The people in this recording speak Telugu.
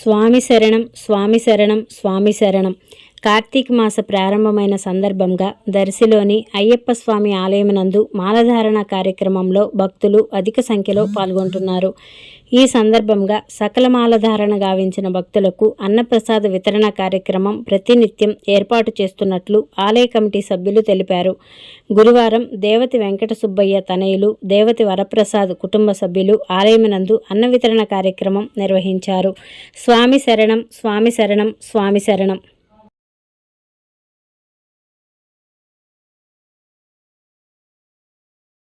స్వామి శరణం స్వామి శరణం స్వామి శరణం. కార్తీక మాస ప్రారంభమైన సందర్భంగా దర్శిలోని అయ్యప్ప స్వామి ఆలయమునందు మాలధారణ కార్యక్రమంలో భక్తులు అధిక సంఖ్యలో పాల్గొంటున్నారు. ఈ సందర్భంగా సకలమాలధారణ గావించిన భక్తులకు అన్నప్రసాద వితరణ కార్యక్రమం ప్రతినిత్యం ఏర్పాటు చేస్తున్నట్లు ఆలయ కమిటీ సభ్యులు తెలిపారు. గురువారం దేవతి వెంకట సుబ్బయ్య తనయులు దేవతి వరప్రసాద్ కుటుంబ సభ్యులు ఆలయమునందు అన్న వితరణ కార్యక్రమం నిర్వహించారు. స్వామి శరణం స్వామి శరణం స్వామి శరణం.